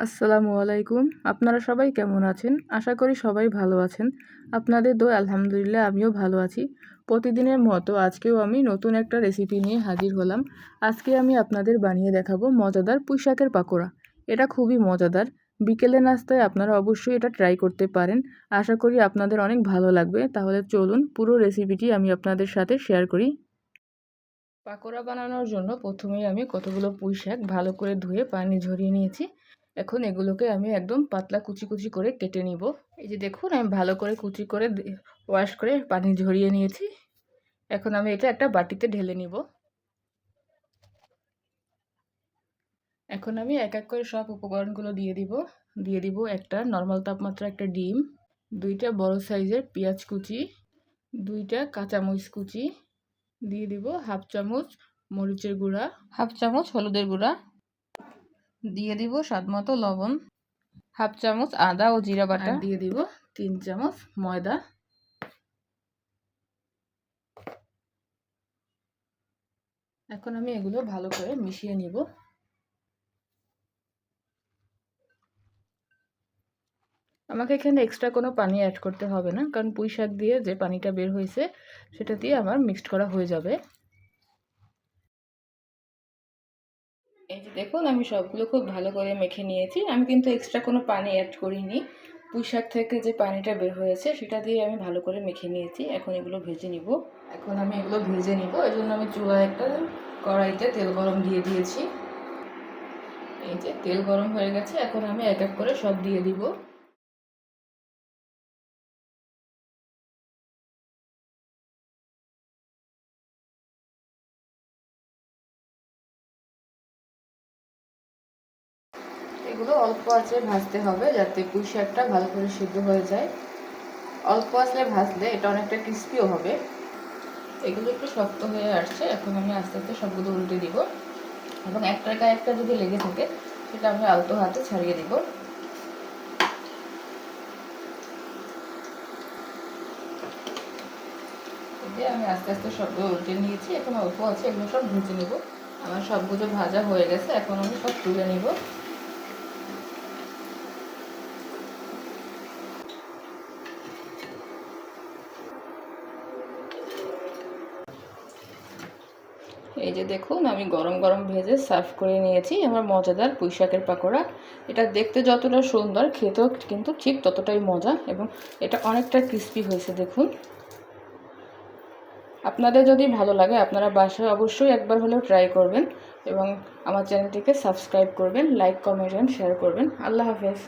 আসসালামু আলাইকুম। আপনারা সবাই কেমন আছেন? আশা করি সবাই ভালো আছেন। আপনাদের দোয়, আলহামদুলিল্লাহ, আমিও ভালো আছি। প্রতিদিনের মতো আজকেও আমি নতুন একটা রেসিপি নিয়ে হাজির হলাম। আজকে আমি আপনাদের বানিয়ে দেখাবো মজাদার পুঁইশাকের পাকোড়া। এটা খুবই মজাদার। বিকেলে নাস্তায় আপনারা অবশ্যই এটা ট্রাই করতে পারেন। আশা করি আপনাদের অনেক ভালো লাগবে। তাহলে চলুন পুরো রেসিপিটি আমি আপনাদের সাথে শেয়ার করি। পাকোড়া বানানোর জন্য প্রথমেই আমি কতগুলো পুঁই শাক ভালো করে ধুয়ে পানি ঝরিয়ে নিয়েছি। এখন এগুলোকে আমি একদম পাতলা কুচি কুচি করে কেটে নিব। এই যে দেখুন, আমি ভালো করে কুচি করে ওয়াশ করে পানি ঝরিয়ে নিয়েছি। এখন আমি এটা একটা বাটিতে ঢেলে নিব। এখন আমি এক এক করে সব উপকরণগুলো দিয়ে দিব। দিয়ে দিব একটা নর্মাল তাপমাত্রা একটা ডিম, দুইটা বড় সাইজের পেঁয়াজ কুচি, দুইটা কাঁচামরিচ কুচি, দিয়ে দিব হাফ চামচ মরিচের গুঁড়া, হাফ চামচ হলুদের গুঁড়া দিয়ে দিব স্বাদ মতো লবণ হাফ চামচ আদা ও জিরা বাটা। দিয়ে দিব তিন চামচ ময়দা। এখন আমি এগুলো ভালো করে মিশিয়ে নিব। আমাকে এখানে এক্সট্রা কোনো পানি অ্যাড করতে হবে না কারণ পুঁই শাক দিয়ে যে পানিটা বের হয়েছে সেটা দিয়ে আমার মিক্সড করা হয়ে যাবে। এই যে দেখুন, আমি সবগুলো খুব ভালো করে মেখে নিয়েছি। আমি কিন্তু এক্সট্রা কোনো পানি অ্যাড করিনি। পুঁই শাক থেকে যে পানিটা বের হয়েছে, সেটা দিয়ে আমি ভালো করে মেখে নিয়েছি। এখন এগুলো ভেজে নিব। এখন আমি এগুলো ভেজে নিব। এই জন্য আমি চুলায় একটা কড়াইতে তেল গরম দিয়ে দিয়েছি। এই যে তেল গরম হয়ে গেছে। এখন আমি এক এক করে সব দিয়ে দিব। এগুলো অল্প আছে ভাজতে হবে যাতে পুঁই শাকটা ভালো করে সিদ্ধ হয়ে যায়। অল্প আসলে ভাজলে এটা অনেকটা ক্রিস্পিও হবে। এগুলো একটু শক্ত হয়ে আসছে, এখন আমি আস্তে আস্তে সবগুলো উল্টে দিব। এবং একটা গায়ে একটা যদি লেগে থাকে, সেটা আমি আলতো হাতে ছাড়িয়ে দিব। আমি আস্তে আস্তে সবগুলো উল্টে নিয়েছি, এখন অল্প আছে, এগুলো সব ভেজে নেব। আমার সবগুলো ভাজা হয়ে গেছে, এখন আমি সব তুলে নিব। এই যে দেখুন, আমি গরম গরম ভেজে সার্ভ করে নিয়েছি আমার মজাদার পুঁইশাকের পাকোড়া। এটা দেখতে যতটা সুন্দর, খেতেও কিন্তু ঠিক ততটাই মজা এবং এটা অনেকটা ক্রিস্পি হয়েছে, দেখুন। আপনাদের যদি ভালো লাগে, আপনারা বাসায় অবশ্যই একবার হলেও ট্রাই করবেন এবং আমার চ্যানেলটিকে সাবস্ক্রাইব করবেন লাইক কমেন্ট অ্যান্ড শেয়ার করবেন। আল্লাহ হাফেজ।